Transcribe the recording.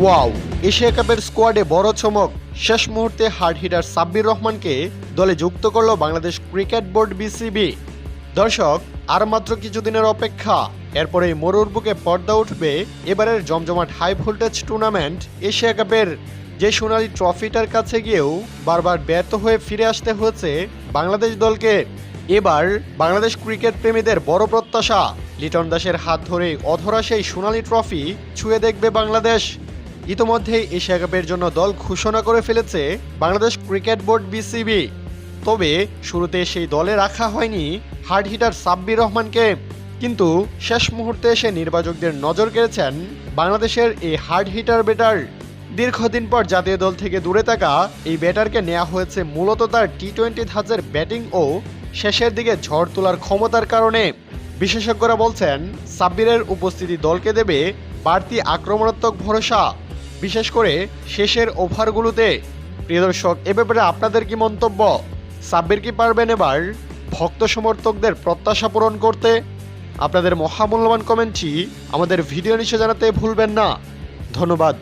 Wow, Asia কাপের স্কোয়াডে বড় চমক। শেষ মুহূর্তে হার্ড হিটার সাব্বির রহমানকে দলে যুক্ত করল বাংলাদেশ ক্রিকেট বোর্ড বিসিবি। দর্শক, আর মাত্র কিছুদিনের অপেক্ষা। এরপরেই মরুর বুকে পর্দা উঠবে এবারের জমজমাট হাই ভোল্টেজ টুর্নামেন্ট এশিয়া কাপের। যে সোনালী ট্রফিটার কাছে গিয়েও বারবার ব্যর্থ হয়ে ফিরে আসতে হয়েছে বাংলাদেশ দলকে। এবার বাংলাদেশ ক্রিকেট প্রেমীদের বড় প্রত্যাশা। লিটন দাসের হাত ধরে অধরা সেই সোনালী ট্রফি ছুঁয়ে দেখবে বাংলাদেশ। ইতোমধ্যেই এশিয়া কাপের জন্য দল ঘোষণা করে ফেলেছে বাংলাদেশ ক্রিকেট বোর্ড বিসিবি। তবে শুরুতে সেই দলে রাখা হয়নি হার্ড হিটার সাব্বির রহমানকে। কিন্তু শেষ মুহূর্তে এসে নির্বাচকদের নজর কেড়েছেন বাংলাদেশের এই হার্ড হিটার ব্যাটার। দীর্ঘদিন পর জাতীয় দল থেকে দূরে থাকা এই ব্যাটারকে নেওয়া হয়েছে মূলত তার টি টোয়েন্টি ধাঁচের ব্যাটিং ও শেষের দিকে ঝড় তোলার ক্ষমতার কারণে। বিশেষজ্ঞরা বলছেন, সাব্বিরের উপস্থিতি দলকে দেবে বাড়তি আক্রমণাত্মক ভরসা। বিশেষ করে শেষের ওভারগুলোতে প্রিয় দর্শক, এ ব্যাপারে আপনাদের কি মন্তব্য? সাব্বির কি পারবেন এবার? ভক্ত সমর্থকদের প্রত্যাশা পূরণ করতে। আপনাদের মহামূল্যবান কমেন্টটি আমাদের ভিডিও নিচে জানাতে ভুলবেন না। ধন্যবাদ।